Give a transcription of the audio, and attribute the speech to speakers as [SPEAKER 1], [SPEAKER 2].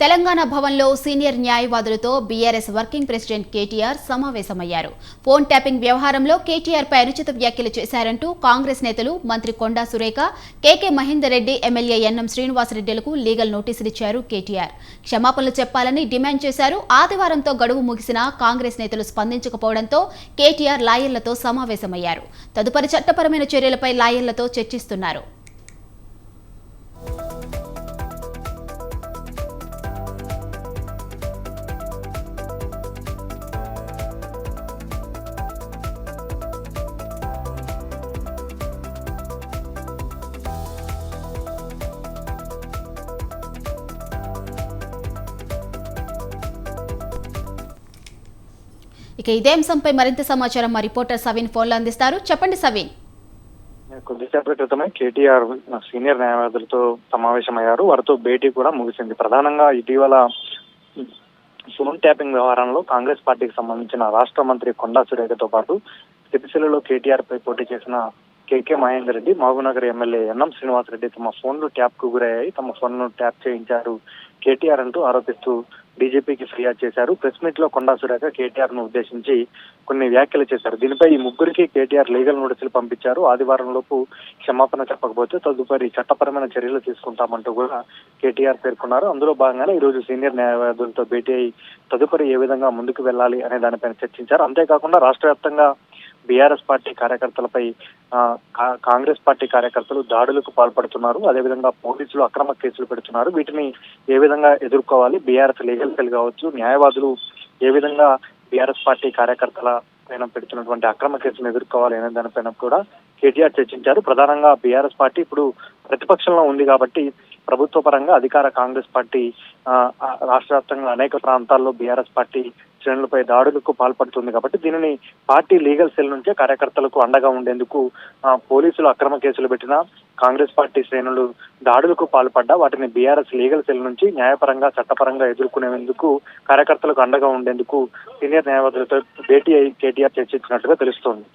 [SPEAKER 1] తెలంగాణ భవన్లో సీనియర్ న్యాయవాదులతో BRS working president KTR సమావేశమయ్యారు. ఫోన్ ట్యాపింగ్ వ్యవహారంలో కేటీఆర్పై అనుచిత వ్యాఖ్యలు చేశారంటూ కాంగ్రెస్ నేతలు మంత్రి Konda Surekha K K Mahender Reddy MLA N M శ్రీనివాసరెడ్డిలకు legal నోటీసులిచ్చారు కేటీఆర్. క్షమాపణలు చెప్పాలని డిమాండ్ చేశారు. ఆదివారంతో గడువు ముగిసినా కాంగ్రెస్ నేతలు స్పందించకపోవడంతో కేటీఆర్ లాయర్లతో సమావేశమయ్యారు. తదుపరి చట్టపరమైన చర్యలపై లాయర్లతో చర్చిస్తున్నారు. ఇక ఇదే అంశంపై మరింత సమాచారం మా రిపోర్టర్ సవీన్ ఫోన్లో అందిస్తారు. చెప్పండి సవీన్.
[SPEAKER 2] కొద్దిసేపటి క్రితమే కేటీఆర్ సీనియర్ న్యాయవాదులతో సమావేశమయ్యారు. వారితో భేటీ కూడా ముగిసింది. ప్రధానంగా ఇటీవల ఫోన్ ట్యాపింగ్ వ్యవహారంలో కాంగ్రెస్ పార్టీకి సంబంధించిన రాష్ట్ర మంత్రి కొండా సురేఖతో పాటు సిరిసిల్లలో కేటీఆర్ పై పోటీ చేసిన K K Mahender Reddy Mahabubnagar MLA N M Srinivasa Reddy తమ ఫోన్లు ట్యాప్కు గురయ్యాయి. తమ ఫోన్ను ట్యాప్ చేయించారు కేటీఆర్ అంటూ ఆరోపిస్తూ డీజీపీకి ఫిర్యాదు చేశారు. ప్రెస్ మీట్లో కొండా సురేఖ కేటీఆర్ను ఉద్దేశించి కొన్ని వ్యాఖ్యలు చేశారు. దీనిపై ఈ ముగ్గురికి కేటీఆర్ లీగల్ నోటీసులు పంపించారు. ఆదివారం లోపు క్షమాపణ చెప్పకపోతే తదుపరి చట్టపరమైన చర్యలు తీసుకుంటామంటూ కూడా కేటీఆర్ పేర్కొన్నారు. అందులో భాగంగానే ఈ రోజు సీనియర్ న్యాయవాదులతో భేటీ అయి తదుపరి ఏ విధంగా ముందుకు వెళ్ళాలి అనే దానిపైన చర్చించారు. అంతేకాకుండా రాష్ట్ర వ్యాప్తంగా బీఆర్ఎస్ పార్టీ కార్యకర్తలపై ఆ, కా- కాంగ్రెస్ పార్టీ కార్యకర్తలు దాడులకు పాల్పడుతున్నారు. అదేవిధంగా పోలీసులు అక్రమ కేసులు పెడుతున్నారు. వీటిని ఏ విధంగా ఎదుర్కోవాలి? బీఆర్ఎస్ లీగల్ సెల్ కావచ్చు న్యాయవాదులు ఏ విధంగా బీఆర్ఎస్ పార్టీ కార్యకర్తల పైన పెడుతున్నటువంటి అక్రమ కేసులను ఎదుర్కోవాలి అనే దానిపైన కూడా కేటీఆర్ చర్చించారు. ప్రధానంగా బీఆర్ఎస్ పార్టీ ఇప్పుడు ప్రతిపక్షంలో ఉంది కాబట్టి ప్రభుత్వ పరంగా అధికార కాంగ్రెస్ పార్టీ ఆ, రాష్ట్ర వ్యాప్తంగా అనేక ప్రాంతాల్లో బీఆర్ఎస్ పార్టీ శ్రేణులపై దాడులకు పాల్పడుతుంది కాబట్టి దీనిని పార్టీ లీగల్ సెల్ నుంచే కార్యకర్తలకు అండగా ఉండేందుకు ఆ, పోలీసులు అక్రమ కేసులు పెట్టినా కాంగ్రెస్ పార్టీ శ్రేణులు దాడులకు పాల్పడ్డా వాటిని బీఆర్ఎస్ లీగల్ సెల్ నుంచి న్యాయపరంగా చట్టపరంగా ఎదుర్కొనేందుకు కార్యకర్తలకు అండగా ఉండేందుకు సీనియర్ న్యాయవాదులతో భేటీ అయి కేటీఆర్ చర్చించినట్టుగా తెలుస్తోంది.